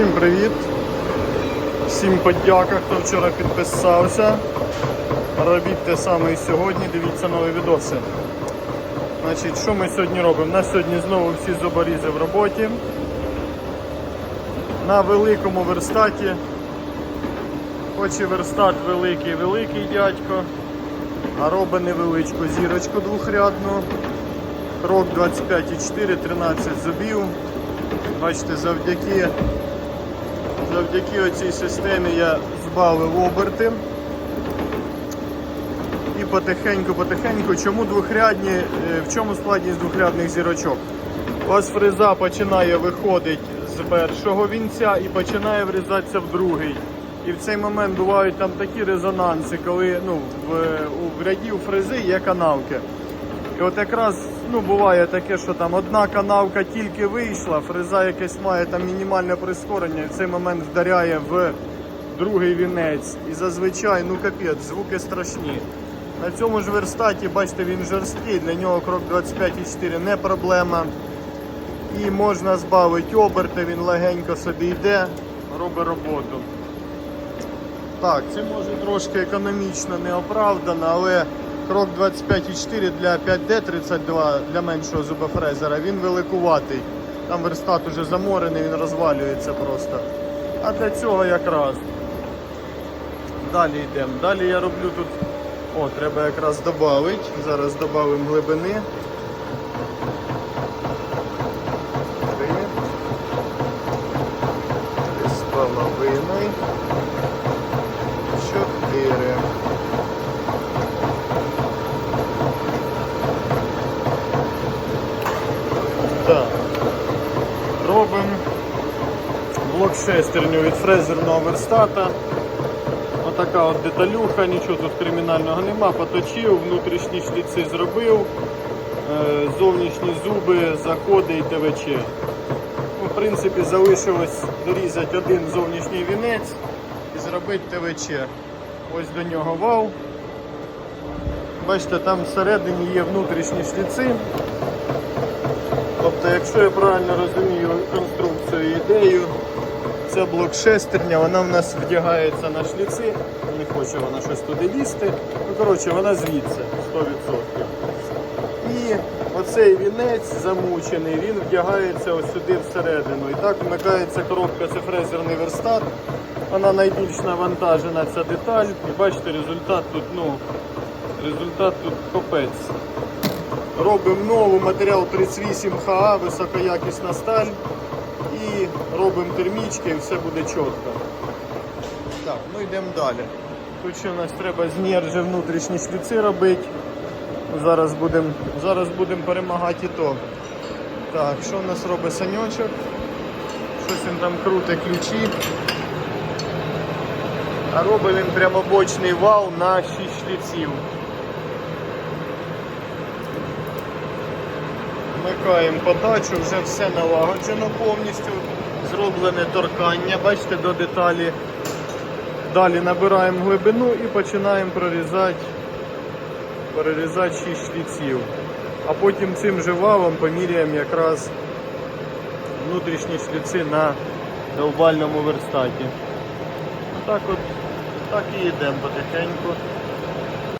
Всім привіт! Всім подяка, хто вчора підписався. Робіть те саме і сьогодні, дивіться нові відоси. Значить, що ми сьогодні робимо? У нас сьогодні знову всі зуборізи в роботі. На великому верстаті. Хоч і верстат великий, великий дядько, а робить невеличку зірочку двохрядну. Крок 25,4, 13 зубів. Бачите, завдяки, завдяки оцій системі я збавив оберти. І потихеньку-потихеньку, чому двохрядні, е, в чому складність двохрядних зірочок? У вас фреза починає виходити з першого вінця і починає врізатися в другий. І в цей момент бувають там такі резонанси, коли ну, в, в рядів фрези є канавки. І от якраз ну, буває таке, що там одна канавка тільки вийшла, фреза якесь має там мінімальне прискорення, і в цей момент вдаряє в другий вінець. І зазвичай, ну капець, звуки страшні. На цьому ж верстаті, бачите, він жорсткий, для нього крок 25,4 не проблема. І можна збавити оберти, він легенько собі йде, робить роботу. Так, це може трошки економічно не оправдано, але крок 25,4 для 5D32 для меншого зубофрезера, він великуватий. Там верстат уже заморений, він розвалюється просто. А для цього якраз. Далі йдемо. Далі я роблю тут. О, треба якраз додати. Зараз додамо глибини. Три. Три з половиною. Так. Робимо блок шестерню від фрезерного верстата. Отака от деталюха, нічого тут кримінального нема. Поточив, внутрішні шліци зробив, е, зовнішні зуби, заходи і ТВЧ. Ну, в принципі, залишилось дорізати один зовнішній вінець і зробити ТВЧ. Ось до нього вал. Бачите, там всередині є внутрішні шліци. Тобто, якщо я правильно розумію конструкцію ідею, це блок шестерня, вона в нас вдягається на шліци, не хоче вона щось туди лізти. Ну, коротше, вона звідси 100%. І оцей вінець замучений, він вдягається ось сюди всередину. І так вмикається коробка, це фрезерний верстат. Вона найбільш навантажена ця деталь. І бачите, результат тут, ну, результат тут копець. Робимо нову матеріал 38 ХА, високоякісна сталь. І робимо термічки і все буде чітко. Так, ну йдемо далі. Тут ще у нас треба з внутрішні шліци робити. Зараз будемо зараз будем перемагати і то. Так, що у нас робить саньочок? Щось він там круте ключі. А робить він прямобочний вал на 6 шліців. Вмикаємо подачу, вже все налагоджено повністю. Зроблене торкання, бачите, до деталі. Далі набираємо глибину і починаємо прорізати, прорізати 6 шліців. А потім цим же валом поміряємо якраз внутрішні шліци на довбальному верстаті. Так от, так і йдемо потихеньку.